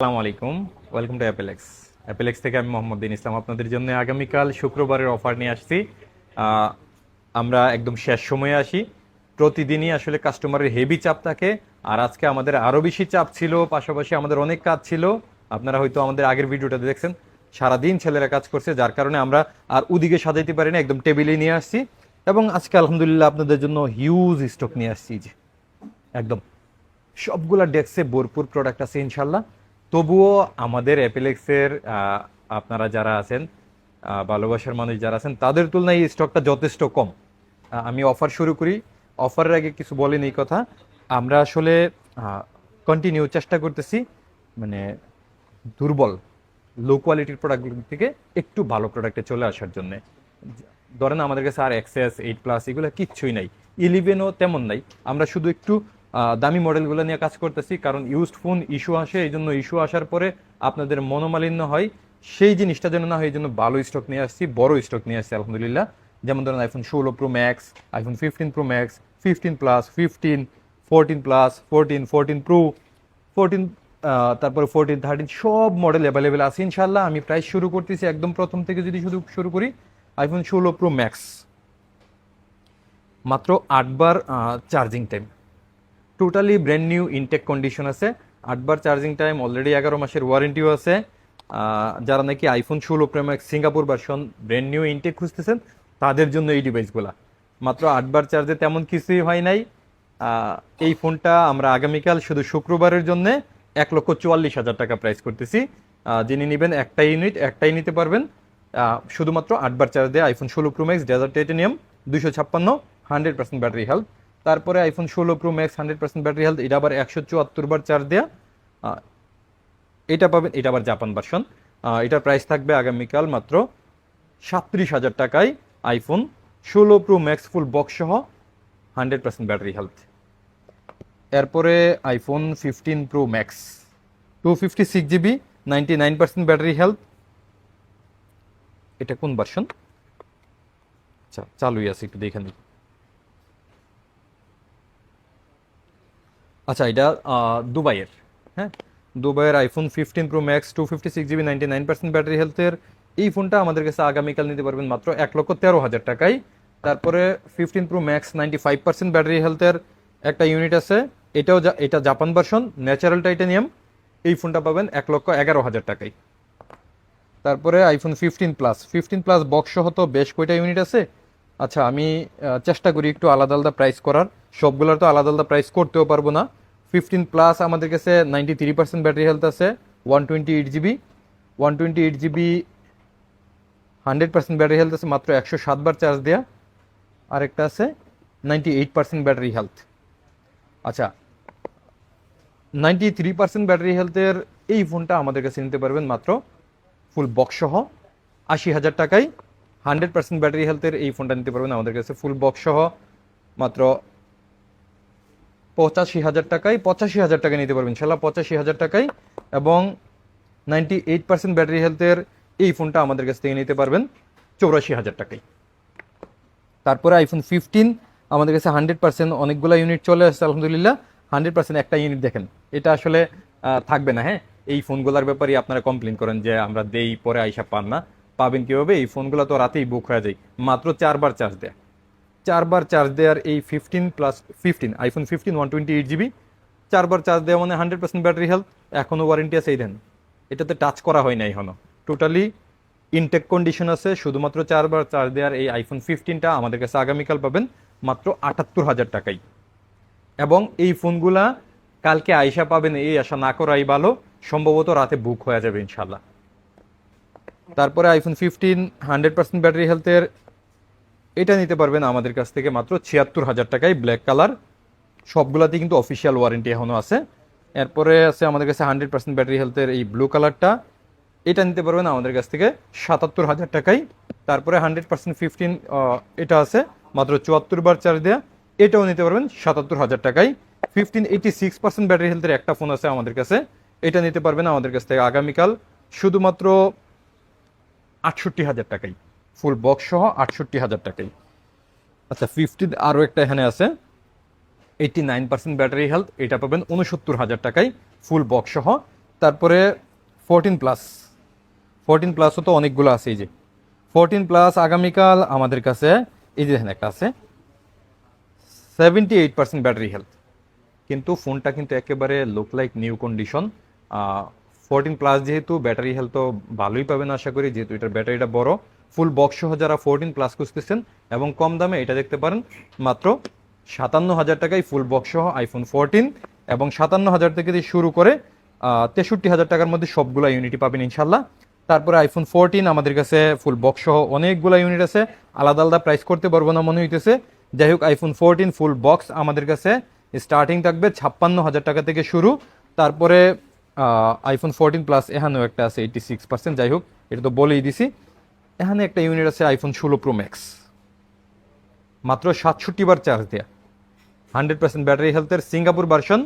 আসসালামু আলাইকুম। Welcome to অ্যাপেলেক্স অ্যাপেলেক্স থেকে আমি মোহাম্মদ দিন ইসলাম। আপনাদের জন্য আগামীকাল শুক্রবারের অফার নিয়ে আসছি। আমরা একদম শেষ সময়ে আসি। প্রতিদিনই আসলে কাস্টমারের হেভি চাপ থাকে। আর আজকে আমাদের আরও বেশি চাপ ছিল, পাশাপাশি আমাদের অনেক কাজ ছিল। আপনারা হয়তো আমাদের আগের ভিডিওটা দেখছেন, সারাদিন ছেলেরা কাজ করছে, যার কারণে আমরা আর ওদিকে সাজাইতে পারি না একদম টেবিলে নিয়ে আসছি। এবং আজকে আলহামদুলিল্লাহ আপনাদের জন্য হিউজ স্টক নিয়ে আসছি। যে একদম। সবগুলা ডেস্কে ভরপুর প্রোডাক্ট আছে ইনশাল্লাহ তবুও আমাদের অ্যাপেলেক্সের আপনারা যারা আছেন ভালোবাসার মানুষ যারা আছেন, তাদের তুলনায় এই স্টকটা যথেষ্ট কম। আমি অফার শুরু করি। অফারের আগে কিছু বলেন এই কথা। আমরা আসলে কন্টিনিউ চেষ্টা করতেছি মানে দুর্বল লো কোয়ালিটির প্রোডাক্টগুলোর থেকে একটু ভালো প্রোডাক্টে চলে আসার জন্য। ধরেন আমাদের কাছে আর এক্সএস এইট প্লাস এগুলো কিচ্ছুই নাই। ইলেভেনও তেমন নাই। আমরা শুধু একটু দামি মডেলগুলো নিয়ে কাজ করতেছি, কারণ ইউজড ফোন ইস্যু আসে, এই জন্য ইস্যু আসার পরে আপনাদের মনোমালিন্য হয়। সেই জিনিসটা যেন না হয়, এই জন্য ভালো স্টক নিয়ে আসছি, বড় স্টক নিয়ে আসছি, আলহামদুলিল্লাহ। যেমন ধরেন আইফোন ষোলো Pro Max iPhone fifteen Pro Max fifteen plus fifteen fourteen plus fourteen fourteen Pro fourteen তারপরে ফোরটিন থার্টিন সব মডেল অ্যাভেলেবেল আছে ইনশাল্লাহ আমি প্রাইস শুরু করতেছি, একদম প্রথম থেকে যদি শুধু শুরু করি আইফোন ষোলো প্রো ম্যাক্স মাত্র আটবার charging time totally brand new intact condition আছে। আটবার চার্জিং টাইম অলরেডি এগারো মাসের ওয়ারেন্টিও আছে। যারা নাকি আইফোন ষোলো Pro Max Singapore version brand new intact খুঁজতেছেন, তাদের জন্য এই ডিভাইসগুলা মাত্র আটবার চার্জে তেমন কিছুই হয় নাই। এই ফোনটা আমরা আগামীকাল, শুধু শুক্রবারের জন্য এক লক্ষ চুয়াল্লিশ হাজার টাকা প্রাইস করতেছি। যিনি নেবেন একটা ইউনিট একটাই নিতে পারবেন। শুধুমাত্র আটবার চার্জ দিয়ে আইফোন ষোলো প্রো ম্যাক্স ডেজার্ট টাইটেনিয়াম দুশো ছাপ্পান্ন হান্ড্রেড পার্সেন্ট ব্যাটারি হেলথ তারপরে আইফোন ষোলো Pro Max hundred percent battery health এটা আবার একশো চুয়াত্তর বার চার্জ দেওয়া এটা পাবেন, এটা আবার জাপান ভার্সন এটার প্রাইস থাকবে আগামীকাল মাত্র সাত্রিশ হাজার টাকায় আইফোন ষোলো প্রো ম্যাক্স ফুল বক্স সহ হান্ড্রেড পার্সেন্ট ব্যাটারি হেলথ এরপরে iPhone fifteen Pro Max two fifty six GB ninety nine percent battery health এটা কোন ভার্সন আচ্ছা চালুই আছে, একটু দেখে নিই। আচ্ছা এটা দুবাইয়ের হ্যাঁ? দুবাইয়ের iPhone fifteen Pro Max two fifty six GB ninety nine percent battery হেলথের এই ফোনটা আমাদের কাছে আগামীকাল নিতে পারবেন মাত্র এক লক্ষ তেরো হাজার টাকায়। তারপরে fifteen Pro Max ninety five percent battery হেলথের একটা ইউনিট আছে। এটাও এটা জাপান ভার্সন ন্যাচারাল টাইটানিয়াম এই ফোনটা পাবেন এক লক্ষ এগারো হাজার টাকায়। তারপরে iPhone fifteen plus fifteen plus box সহ তো বেশ কয়টা ইউনিট আছে। আচ্ছা আমি চেষ্টা করি একটু আলাদা আলাদা প্রাইস করার। সবগুলোর তো আলাদা আলাদা প্রাইস করতেও পারব না। ফিফটিন প্লাস আমাদের কাছে ninety three percent battery health আছে one twenty eight GB one twenty eight GB hundred percent battery health আছে, মাত্র একশো সাতবার চার্জ দেওয়া আরেকটা আছে ninety eight percent battery health আচ্ছা নাইনটি থ্রি পার্সেন্ট ব্যাটারি হেলথের এই ফোনটা আমাদের কাছে নিতে পারবেন মাত্র ফুল বক্স সহ। আশি হাজার টাকায় হান্ড্রেড পার্সেন্ট ব্যাটারি হেলথের এই ফোনটা নিতে পারবেন আমাদের কাছে ফুল বক্স সহ। মাত্র পঁচাশি হাজার টাকায়, পঁচাশি হাজার টাকায় নিতে পারবেন। ইনশাল্লাহ পঁচাশি হাজার টাকায় এবং নাইনটি এইট পার্সেন্ট ব্যাটারি হেলথের এই ফোনটা আমাদের কাছ থেকে নিতে পারবেন, চৌরাশি হাজার টাকায়। তারপরে আইফোন ফিফটিন আমাদের কাছে হান্ড্রেড পার্সেন্ট অনেকগুলো ইউনিট চলে আসছে, আলহামদুলিল্লাহ। হান্ড্রেড পার্সেন্ট একটা ইউনিট দেখেন, এটা আসলে থাকবে না হ্যাঁ? এই ফোনগুলোর ব্যাপারে আপনারা কমপ্লেন করেন যে আমরা দেই, পরে আইসা পান না। পাবেন কীভাবে? এই ফোনগুলো তো রাতেই বুক হয়ে যায়, মাত্র চারবার চার্জ দেয়। চারবার চার্জ দেওয়ার এই fifteen plus fifteen iPhone fifteen one twenty eight GB চারবার চার্জ দেওয়া মানে হান্ড্রেড পার্সেন্ট ব্যাটারি হেলথ এখনও ওয়ারেন্টি আছে এই দেন। এটাতে টাচ করা হয় না এখনও টোটালি ইনটেক কন্ডিশন আছে, শুধুমাত্র চারবার চার্জ দেওয়ার এই আইফোন ফিফটিনটা আমাদের কাছে আগামীকাল পাবেন মাত্র আটাত্তর হাজার টাকাই এবং এই ফোনগুলা কালকে আইসা পাবেন, এই আশা না করাই ভালো, সম্ভবত রাতে বুক হয়ে যাবে ইনশাল্লাহ তারপরে iPhone fifteen hundred percent battery হেলথের এটা নিতে পারবেন আমাদের কাছ থেকে মাত্র ছিয়াত্তর হাজার টাকায় ব্ল্যাক কালার সবগুলাতে কিন্তু অফিসিয়াল ওয়ারেন্টি এখনও আছে। এরপরে আছে আমাদের কাছে হান্ড্রেড পার্সেন্ট ব্যাটারি হেলথের এই ব্লু কালারটা এটা নিতে পারবেন আমাদের কাছ থেকে সাতাত্তর হাজার টাকায়। তারপরে হান্ড্রেড পার্সেন্ট ফিফটিন এটা আছে, মাত্র চুয়াত্তর বার চার্জ দেওয়া এটাও নিতে পারবেন সাতাত্তর হাজার টাকায়। Fifteen eighty six percent battery হেলথের একটা ফোন আছে আমাদের কাছে। এটা নিতে পারবেন আমাদের কাছ থেকে আগামীকাল, শুধুমাত্র আটষট্টি হাজার টাকায়। ফুল বক্স সহ আটষট্টি হাজার টাকায় আচ্ছা ফিফটিন আরও একটা এখানে আছে। Eighty nine percent battery health এটা পাবেন উনসত্তর হাজার টাকায় ফুল বক্স সহ। তারপরে ফোরটিন প্লাস ফোরটিন প্লাসও তো অনেকগুলো আছে, এই যে। ফোরটিন প্লাস আগামীকাল আমাদের কাছে, এই যে এখানে একটা আছে। Seventy eight percent battery health কিন্তু ফোনটা কিন্তু একেবারে look like new condition fourteen plus যেহেতু ব্যাটারি হেলথ তো ভালোই পাবেন আশা করি, যেহেতু এটার ব্যাটারিটা বড়। ফুল বক্স সহ যারা ফোরটিন প্লাস খুঁজতেছেন এবং কম দামে এটা দেখতে পারেন, মাত্র সাতান্ন হাজার টাকায় ফুল বক্স সহ আইফোন ফোরটিন এবং সাতান্ন হাজার থেকে শুরু করে তেষট্টি হাজার টাকার মধ্যে সবগুলা ইউনিটি পাবেন ইনশাল্লাহ তারপরে আইফোন ফোরটিন আমাদের কাছে ফুল বক্স সহ অনেকগুলো ইউনিট আছে। আলাদা আলাদা প্রাইস করতে পারব না মনে হইতেছে। যাই হোক আইফোন ফোরটিন ফুল বক্স আমাদের কাছে স্টার্টিং থাকবে ছাপ্পান্ন হাজার টাকা থেকে শুরু। তারপরে আইফোন ফোরটিন প্লাস এখানেও একটা আছে এইটি সিক্স পার্সেন্ট যাই হোক, এটা তো বলেই দিছি। এখানে একটা ইউনিট আছে আইফোন ষোলো প্রো ম্যাক্স মাত্র সাতষট্টি বার চার্জ দেয়া। হান্ড্রেড পার্সেন্ট ব্যাটারি হেলথের সিঙ্গাপুর ভার্সন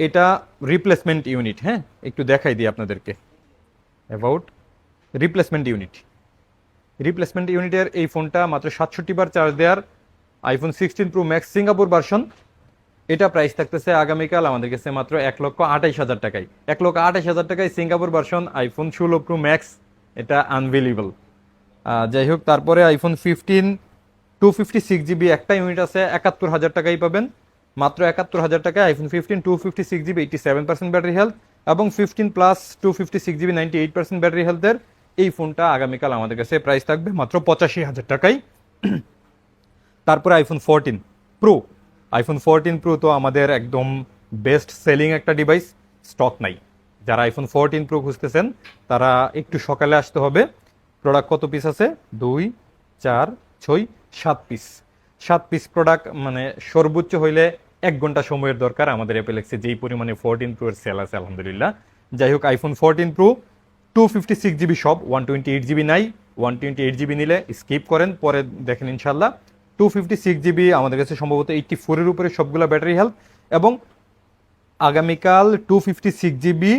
এটা রিপ্লেসমেন্ট ইউনিট হ্যাঁ? একটু দেখাই দিই আপনাদেরকে। অ্যাবাউট রিপ্লেসমেন্ট ইউনিট রিপ্লেসমেন্ট ইউনিটের এই ফোনটা মাত্র সাতষট্টি বার চার্জ দেওয়ার iPhone sixteen pro max Singapore version এটা প্রাইস থাকতেছে আগামীকাল, আমাদের কাছে মাত্র এক লক্ষ আঠাইশ হাজার টাকায়। এক লক্ষ আঠাইশ হাজার টাকায় সিঙ্গাপুর ভার্সন আইফোন ষোলো প্রো ম্যাক্স এটা আনভেলেবল যাই হোক, তারপরে iPhone fifteen two fifty six GB একটা ইউনিট আছে, একাত্তর হাজার টাকাই পাবেন। মাত্র একাত্তর হাজার টাকায় iPhone fifteen two fifty six GB eighty seven percent battery health এবং fifteen plus two fifty six GB ninety eight percent battery হেলথের এই ফোনটা আগামীকাল আমাদের কাছে প্রাইস থাকবে মাত্র পঁচাশি হাজার টাকাই তারপরে iPhone fourteen pro iPhone fourteen pro তো আমাদের একদম বেস্ট সেলিং একটা ডিভাইস স্টক নাই। যারা আইফোন ফোরটিন প্রো খুঁজতেছেন, তারা একটু সকালে আসতে হবে। প্রোডাক্ট কত পিস আছে? দুই, চার, ছয়, সাত পিস সাত পিস প্রোডাক্ট মানে সর্বোচ্চ হইলে এক ঘণ্টা সময়ের দরকার আমাদের অ্যাপেলেক্সে যেই পরিমাণে ফোরটিন প্রো এর সেল আছে, আলহামদুলিল্লাহ। যাই হোক iPhone fourteen pro two fifty six GB সব ওয়ান টোয়েন্টি এইট জিবি নাই। ওয়ান টোয়েন্টি এইট জিবি নিলে স্কিপ করেন, পরে দেখেন ইনশাল্লাহ টু ফিফটি সিক্স জিবি আমাদের কাছে সম্ভবত এইটটি ফোরের উপরে সবগুলো ব্যাটারি হেলথ এবং আগামীকাল টু ফিফটি সিক্স জিবি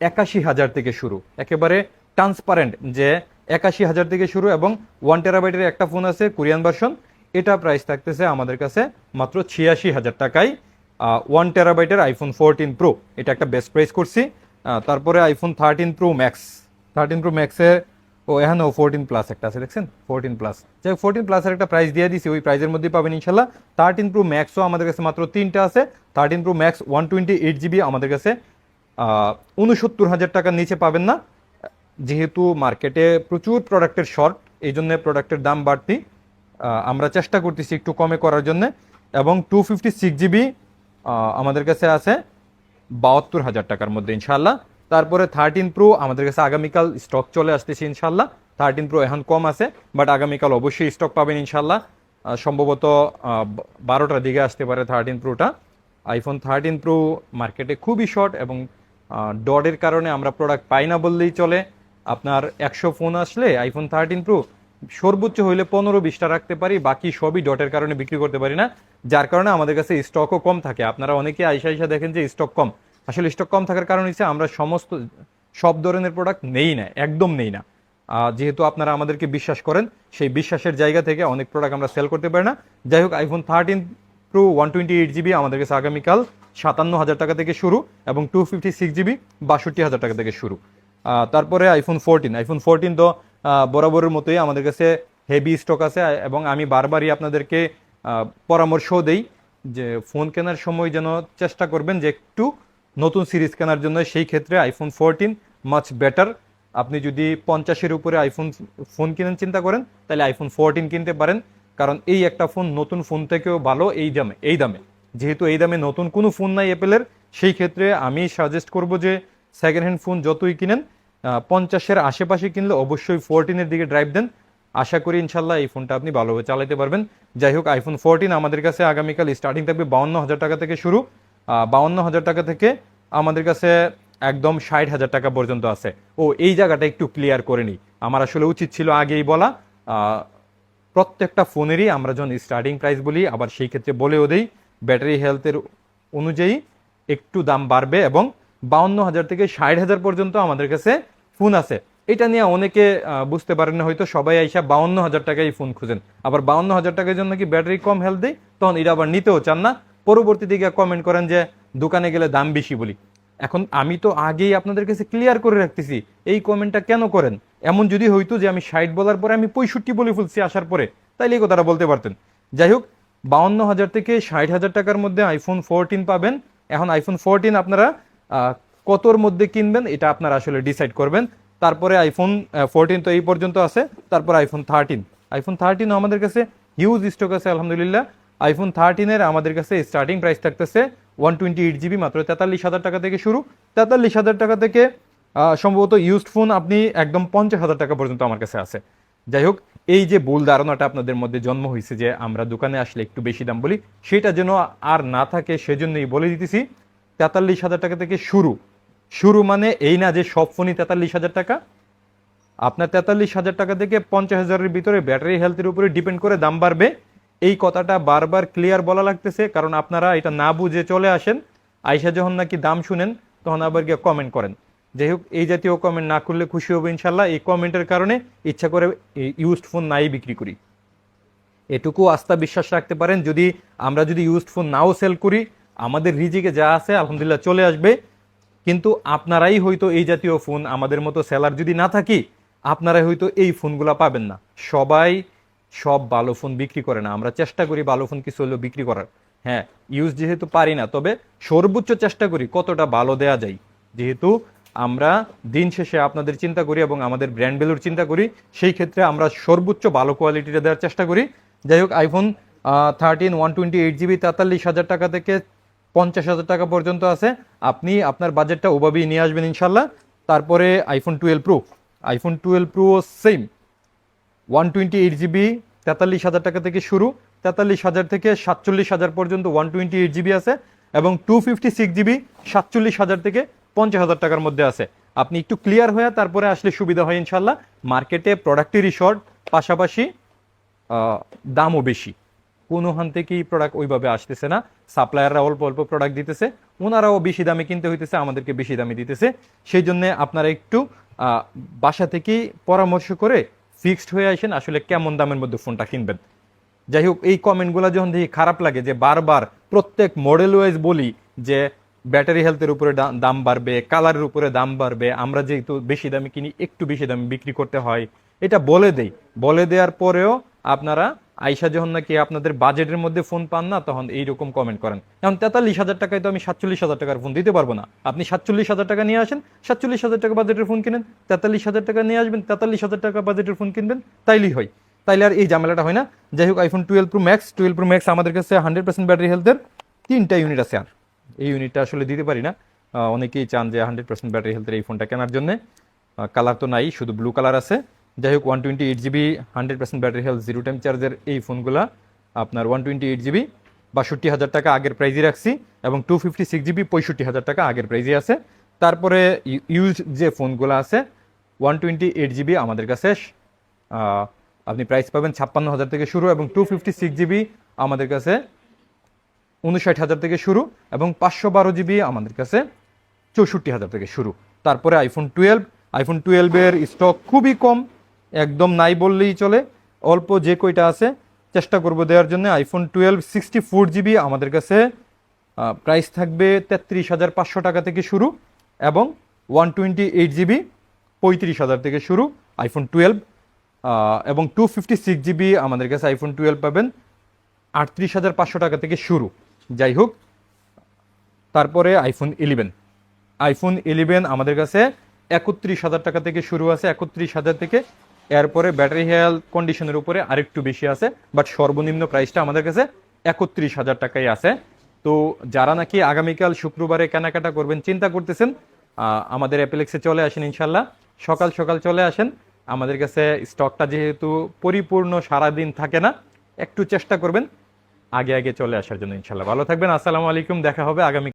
একাশি হাজার থেকে শুরু। একেবারে ট্রান্সপারেন্ট যে একাশি হাজার থেকে শুরু এবং ওয়ান টেরাবাইটের একটা ফোন আছে, কোরিয়ান ভার্সন। এটা প্রাইস থাকতেছে আমাদের কাছে মাত্র ছিয়াশি হাজার টাকায়। ওয়ান টেরাবাইটের আইফোন ফোরটিন প্রো এটা একটা বেস্ট প্রাইস করছি। তারপরে iPhone thirteen pro max thirteen pro ম্যাক্সের ও এখন ও ফোরটিন প্লাস একটা আছে, দেখছেন? ফোরটিন প্লাস যাই ফোরটিন প্লাসের একটা প্রাইস দিয়ে দিছি, ওই প্রাইসের মধ্যে পাবেন ইনশাল্লাহ। থার্টিন প্রো ম্যাক্সও আমাদের কাছে মাত্র তিনটা আছে। Thirteen pro max one twenty eight GB আমাদের কাছে উনসত্তর হাজার টাকার নিচে পাবেন না। যেহেতু মার্কেটে প্রচুর প্রোডাক্টের শর্ট এই জন্য প্রোডাক্টের দাম বাড়তি। আমরা চেষ্টা করতেছি একটু কমে করার জন্য। এবং টু ফিফটি সিক্স জিবি আমাদের কাছে আছে বাহাত্তর হাজার টাকার মধ্যে ইনশাল্লাহ তারপরে থার্টিন প্রো আমাদের কাছে আগামীকাল স্টক চলে আসতেছে ইনশাল্লাহ থার্টিন প্রো এখন কম আছে বাট আগামীকাল অবশ্যই স্টক পাবেন ইনশাল্লাহ সম্ভবত বারোটার দিকে আসতে পারে থার্টিন প্রোটা আইফোন থার্টিন প্রো মার্কেটে খুবই শর্ট এবং ডটের কারণে আমরা প্রোডাক্ট পাই না বললেই চলে। আপনার একশো ফোন আসলে আইফোন থার্টিন প্রো সর্বোচ্চ হইলে পনেরো বিশটা রাখতে পারি, বাকি সবই ডটের কারণে বিক্রি করতে পারি না। যার কারণে আমাদের কাছে স্টকও কম থাকে। আপনারা অনেকে আইসা আইসা দেখেন যে স্টক কম। আসলে স্টক কম থাকার কারণ হচ্ছে আমরা সমস্ত, সব ধরনের প্রোডাক্ট নেই না, একদম নেই না। যেহেতু আপনারা আমাদেরকে বিশ্বাস করেন, সেই বিশ্বাসের জায়গা থেকে অনেক প্রোডাক্ট আমরা সেল করতে পারি না। যাই হোক iPhone thirteen pro one twenty eight GB আমাদের কাছে আগামীকাল সাতান্ন হাজার টাকা থেকে শুরু এবং টু ফিফটি সিক্স জিবি বাষট্টি হাজার টাকা থেকে শুরু। তারপরে আইফোন ফোরটিন আইফোন ফোরটিন তো বরাবরের মতোই আমাদের কাছে হেভি স্টক আছে এবং আমি বারবারই আপনাদেরকে আহ, পরামর্শও দেই যে ফোন কেনার সময় যেন চেষ্টা করবেন যে একটু নতুন সিরিজ কেনার জন্য। সেই ক্ষেত্রে আইফোন ফোরটিন মাচ বেটার আপনি যদি পঞ্চাশের উপরে আইফোন ফোন কিনেন চিন্তা করেন তাহলে আইফোন ফোরটিন কিনতে পারেন। কারণ এই একটা ফোন নতুন ফোন থেকেও ভালো এই দামে এই দামে। যেহেতু এই দামে নতুন কোনো ফোন নাই অ্যাপেলের সেই ক্ষেত্রে আমি সাজেস্ট করব যে সেকেন্ড হ্যান্ড ফোন যতই কিনেন পঞ্চাশের আশেপাশে কিনলে অবশ্যই ফোরটিনের দিকে ড্রাইভ দেন। আশা করি ইনশাল্লাহ এই ফোনটা আপনি ভালোভাবে চালাতে পারবেন। যাই হোক আইফোন ফোরটিন আমাদের কাছে আগামীকাল স্টার্টিং থাকবে বাউন্ন হাজার টাকা থেকে শুরু। বাউন্ন হাজার টাকা থেকে আমাদের কাছে একদম ষাট হাজার টাকা পর্যন্ত আছে। ও, এই জায়গাটা একটু ক্লিয়ার করে নিই। আমার আসলে উচিত ছিল আগেই বলা প্রত্যেকটা ফোনেরই আমরা যখন স্টার্টিং প্রাইস বলি, আবার সেই ক্ষেত্রে বলেও দেই ব্যাটারি হেলথের অনুযায়ী একটু দাম বাড়বে এবং বাউন্ন হাজার থেকে ষাট হাজার পর্যন্ত আমাদের কাছে ফোন আছে। এটা নিয়ে অনেকে বুঝতে পারেন না, হয়তো সবাই আইসা বাউন্ন হাজার টাকায় ফোন খুঁজেন। আবার বাউন্ন হাজার টাকার জন্য কি ব্যাটারি কম হেলথ দেয় তখন এটা আবার নিতেও চান না। পরবর্তী দিকে কমেন্ট করেন যে, দোকানে গেলে দাম বেশি বলি। এখন আমি তো আগেই আপনাদের কাছে ক্লিয়ার করে রাখতেছি, এই কমেন্টটা কেন করেন? এমন যদি হইতো যে, আমি ষাট বলার পরে আমি পঁয়ষট্টি বলে ফেলছি আসার পরে, তাইলে এই কথাটা বলতে পারতেন। যাই হোক, বাউন্ন হাজার থেকে ষাট হাজার টাকার মধ্যে আইফোন ফোরটিন পাবেন। এখন আইফোন ফোরটিন আপনারা কতর মধ্যে কিনবেন, এটা আপনারা আসলে ডিসাইড করবেন। তারপরে আইফোন ফোরটিন তো এই পর্যন্ত আছে, তারপর আইফোন থার্টিন আইফোন থার্টিনও আমাদের কাছে হিউজ স্টক আছে, আলহামদুলিল্লাহ। আইফোন থার্টিনের আমাদের কাছে স্টার্টিং প্রাইস থাকতেছে ওয়ান টোয়েন্টি এইট জিবি মাত্র তেতাল্লিশ হাজার টাকা থেকে শুরু। তেতাল্লিশ হাজার টাকা থেকে সম্ভবত ইউজড ফোন আপনি একদম পঞ্চাশ হাজার টাকা পর্যন্ত আমার কাছে আছে। যাই হোক, এই যে ভুল ধারণাটা আপনাদের মধ্যে জন্ম হয়েছে যে আমরা দোকানে আসলে একটু বেশি দাম বলি, সেটা যেন আর না থাকে, সেজন্যই বলে দিতেছি। তেতাল্লিশ হাজার টাকা থেকে শুরু। শুরু মানে এই না যে সব ফোনই তেতাল্লিশ হাজার টাকা। আপনার তেতাল্লিশ হাজার টাকা থেকে পঞ্চাশ হাজারের ভিতরে ব্যাটারি হেলথের উপরে ডিপেন্ড করে দাম বাড়বে। এই কথাটা বারবার ক্লিয়ার বলা লাগতেছে, কারণ আপনারা এটা না বুঝে চলে আসেন। আইসা যখন নাকি দাম শুনেন, তখন আবার গিয়ে কমেন্ট করেন। যাই হোক, এই জাতীয় কমেন্ট না করলে খুশি হব ইনশাল্লাহ এই কমেন্টের কারণে ইচ্ছা করে ইউজড ফোন নাই বিক্রি করি। এটুকু আস্থা বিশ্বাস রাখতে পারেন, যদি আমরা যদি ইউজড ফোন নাও সেল করি আমাদের রিজিকে যা আছে, আলহামদুলিল্লাহ চলে আসবে। কিন্তু আপনারাই হয়তো এই জাতীয় ফোন আমাদের মতো সেলার যদি না থাকি, আপনারাই হয়তো এই ফোনগুলো পাবেন না। সবাই সব ভালো ফোন বিক্রি করে না। আমরা চেষ্টা করি ভালো ফোন কিছু হলেও বিক্রি করার। হ্যাঁ ইউজ যেহেতু পারি না, তবে সর্বোচ্চ চেষ্টা করি কতটা ভালো দেয়া যায়। যেহেতু আমরা দিন শেষে আপনাদের চিন্তা করি এবং আমাদের ব্র্যান্ড ভ্যালুর চিন্তা করি, সেই ক্ষেত্রে আমরা সর্বোচ্চ ভালো কোয়ালিটিটা দেওয়ার চেষ্টা করি। যাই হোক iPhone thirteen one twenty eight GB তেতাল্লিশ হাজার টাকা থেকে পঞ্চাশ হাজার টাকা পর্যন্ত আছে। আপনি আপনার বাজেটটা ওভাবেই নিয়ে আসবেন ইনশাল্লাহ। তারপরে iPhone twelve pro iPhone twelve pro same one twenty eight GB তেতাল্লিশ হাজার টাকা থেকে শুরু। তেতাল্লিশ হাজার থেকে সাতচল্লিশ হাজার পর্যন্ত ওয়ান টোয়েন্টি এইট জিবি আছে এবং টু ফিফটি সিক্স জিবি সাতচল্লিশ হাজার থেকে পঞ্চাশ হাজার টাকার মধ্যে আছে। আপনি একটু ক্লিয়ার হয়ে তারপরে আসলে সুবিধা হয় ইনশাল্লাহ। মার্কেটে প্রোডাক্টেরই শর্ট পাশাপাশি দামও বেশি। কোনো হান থেকেই প্রোডাক্ট ওইভাবে আসতেছে না। সাপ্লায়াররা অল্প অল্প প্রোডাক্ট দিতেছে, ওনারাও বেশি দামে কিনতে হইতেছে, আমাদেরকে বেশি দামে দিতেছে। সেই জন্য আপনারা একটু বাসা থেকেই পরামর্শ করে ফিক্সড হয়ে আসেন, আসলে কেমন দামের মধ্যে ফোনটা কিনবেন। যাই হোক, এই কমেন্টগুলো যখন দেখি খারাপ লাগে যে বারবার প্রত্যেক মডেল ওয়াইজ বলি যে ব্যাটারি হেলথের উপরে দাম বাড়বে কালারের উপরে দাম বাড়বে, আমরা যেহেতু বেশি দামে কিনি, একটু বেশি দামে বিক্রি করতে হয়, এটা বলে দেই। বলে দেওয়ার পরেও আপনারা আইসা যখন নাকি আপনাদের বাজেটের মধ্যে ফোন পান না, তখন এইরকম কমেন্ট করেন। এখন তেতাল্লিশ হাজার টাকায় তো আমি সাতচল্লিশ হাজার টাকার ফোন দিতে পারব না। আপনি সাতচল্লিশ হাজার টাকা নিয়ে আসেন, সাতচল্লিশ হাজার টাকা বাজেটের ফোন কিনেন, তেতাল্লিশ হাজার টাকা নিয়ে আসবেন, তেতাল্লিশ হাজার টাকা বাজেটের ফোন কিনবেন, তাইলেই হয়। তাইলে আর এই ঝামেলাটা হয় না। যাই হোক iPhone twelve pro max twelve pro max আমাদের কাছে হান্ড্রেড পার্সেন্ট ব্যাটারি হেলথের তিনটা ইউনিট আছে আর। এই ইউনিটটা আসলে দিতে পারি না। অনেকেই চান যে হান্ড্রেড পার্সেন্ট ব্যাটারি হেলথের এই ফোনটা কেনার জন্য। কালার তো নাই, শুধু ব্লু কালার আছে। যাই হোক one twenty eight GB hundred percent battery health zero time চার্জের এই ফোনগুলা আপনার ওয়ান টোয়েন্টি এইট জিবি বাষট্টি হাজার টাকা আগের প্রাইজে রাখছি এবং টু ফিফটি সিক্স জিবি পঁয়ষট্টি হাজার টাকা আগের প্রাইজে আছে। তারপরে ইউজ যে ফোনগুলো আছে ওয়ান টোয়েন্টি এইট জিবি আমাদের কাছে আপনি প্রাইস পাবেন ছাপ্পান্ন হাজার থেকে শুরু এবং টু ফিফটি সিক্স জিবি আমাদের কাছে উনষাট হাজার থেকে শুরু এবং পাঁচশো বারো জিবি আমাদের কাছে চৌষট্টি হাজার থেকে শুরু। তারপরে আইফোন টুয়েলভ আইফোন টুয়েলভের স্টক খুবই কম। একদম নাই বললেই চলে। অল্প যে কয়টা আছে, চেষ্টা করব দেওয়ার জন্য। IPhone twelve sixty four GB আমাদের কাছে প্রাইস থাকবে তেত্রিশ হাজার পাঁচশো টাকা থেকে শুরু এবং ওয়ান টোয়েন্টি এইট জিবি পঁয়ত্রিশ হাজার থেকে শুরু আইফোন টুয়েলভ এবং টু ফিফটি সিক্স জিবি আমাদের কাছে আইফোন টুয়েলভ পাবেন আটত্রিশ হাজার পাঁচশো টাকা থেকে শুরু। যাই হোক, তারপরে আইফোন ইলেভেন আইফোন ইলেভেন আমাদের কাছে একত্রিশ হাজার টাকা থেকে শুরু আছে, একত্রিশ হাজার থেকে এরপরে ব্যাটারি হেলথ কন্ডিশনের উপরে আরেকটু বেশি আছে বাট সর্বনিম্ন প্রাইসটা আমাদের কাছে একত্রিশ হাজার টাকাই আছে। তো যারা নাকি আগামীকাল শুক্রবারে কেনাকাটা করবেন, চিন্তা করতেছেন আমাদের অ্যাপেলেক্সে চলে আসেন ইনশাল্লাহ সকাল সকাল চলে আসেন। আমাদের কাছে স্টকটা যেহেতু পরিপূর্ণ সারাদিন থাকে না, একটু চেষ্টা করবেন, আগে আগে চলে আসার জন্য ইনশাল্লাহ ভালো থাকবেন, আসসালামু আলাইকুম, দেখা হবে আগামী